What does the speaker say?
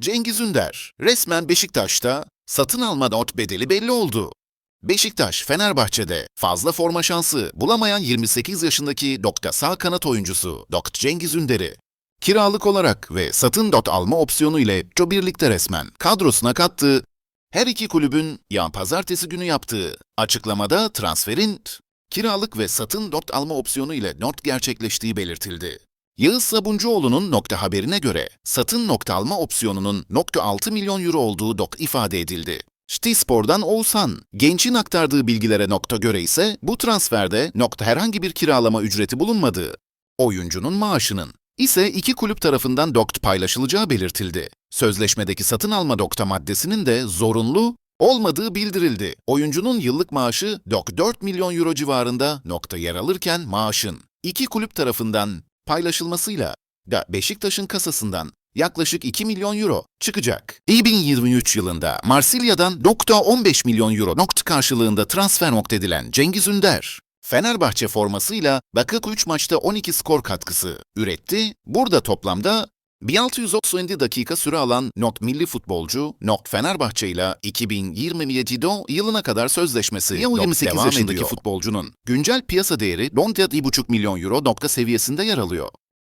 Cengiz Ünder resmen Beşiktaş'ta satın alma not bedeli belli oldu. Beşiktaş, Fenerbahçe'de fazla forma şansı bulamayan 28 yaşındaki Dokta sağ kanat oyuncusu Dokt Cengiz Ünder'i kiralık olarak ve satın dot alma opsiyonu ile Co birlikte resmen kadrosuna kattığı her iki kulübün ya pazartesi günü yaptığı açıklamada transferin kiralık ve satın dot alma opsiyonu ile not gerçekleştiği belirtildi. Yağız Sabuncuoğlu'nun nokta haberine göre satın nokta alma opsiyonunun nokta 6 milyon euro olduğu dok ifade edildi. Stispor'dan Oğuzhan, gençin aktardığı bilgilere nokta göre ise bu transferde nokta herhangi bir kiralama ücreti bulunmadığı, oyuncunun maaşının ise iki kulüp tarafından dokt paylaşılacağı belirtildi. Sözleşmedeki satın alma dokta maddesinin de zorunlu olmadığı bildirildi. Oyuncunun yıllık maaşı dok 4 milyon euro civarında nokta yer alırken maaşın iki kulüp tarafından paylaşılmasıyla da Beşiktaş'ın kasasından yaklaşık 2 milyon euro çıkacak. 2023 yılında Marsilya'dan nokta 15 milyon euro nokta karşılığında transfer nokta edilen Cengiz Ünder, Fenerbahçe formasıyla Bakaku 3 maçta 12 skor katkısı üretti. Burada toplamda 1697 dakika süre alan not milli futbolcu Not Fenerbahçe ile 2027 yılına kadar sözleşmesi Yıl 28 devam yaşındaki ediyor. futbolcunun güncel piyasa değeri 14,5 milyon euro nokta seviyesinde yer alıyor.